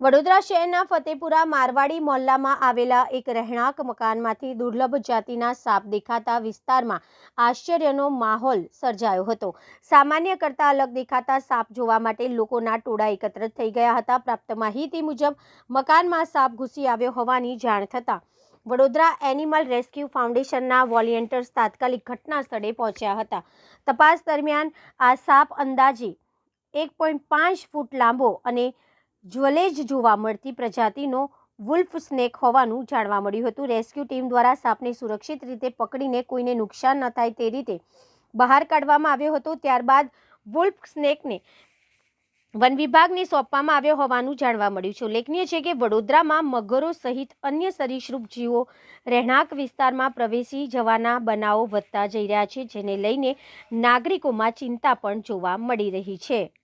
વડોદરા શહેરના ફતેપુરા મારવાડી મોહલ્લામાં આવેલા એક રહેણાંક મકાનમાંથી દુર્લભ જાતિના સાપ દેખાતા વિસ્તારમાં આશ્ચર્યનો માહોલ સર્જાયો હતો. સામાન્ય કરતાં અલગ દેખાતા સાપ જોવા માટે લોકોના ટોળા એકત્રિત થઈ ગયા હતા. પ્રાપ્ત માહિતી મુજબ, મકાનમાં સાપ ઘૂસી આવ્યો હોવાની જાણ થતાં વડોદરા એનિમલ રેસ્ક્યુ ફાઉન્ડેશનના વોલિયન્ટર્સ તાત્કાલિક ઘટના સ્થળે પહોંચ્યા હતા. તપાસ દરમિયાન આ સાપ અંદાજે એક પોઈન્ટ પાંચ ફૂટ લાંબો અને જ્વલેજ જોવા મળતી પ્રજાતિનો વુલ્ફ સ્નેક હોવાનું જાણવા મળ્યું હતું. રેસ્ક્યુ ટીમ દ્વારા સાપને સુરક્ષિત રીતે પકડીને કોઈને નુકસાન ન થાય તે રીતે બહાર કાઢવામાં આવ્યો હતો. ત્યારબાદ વુલ્ફ સ્નેકને વન વિભાગને સોંપવામાં આવ્યો હોવાનું જાણવા મળ્યું છે. ઉલ્લેખનીય છે કે વડોદરામાં મગરો સહિત અન્ય સરીસૃપ જીવો રહેણાંક વિસ્તારમાં પ્રવેશી જવાના બનાવો વધતા જઈ રહ્યા છે, જેને લઈને નાગરિકોમાં ચિંતા પણ જોવા મળી રહી છે.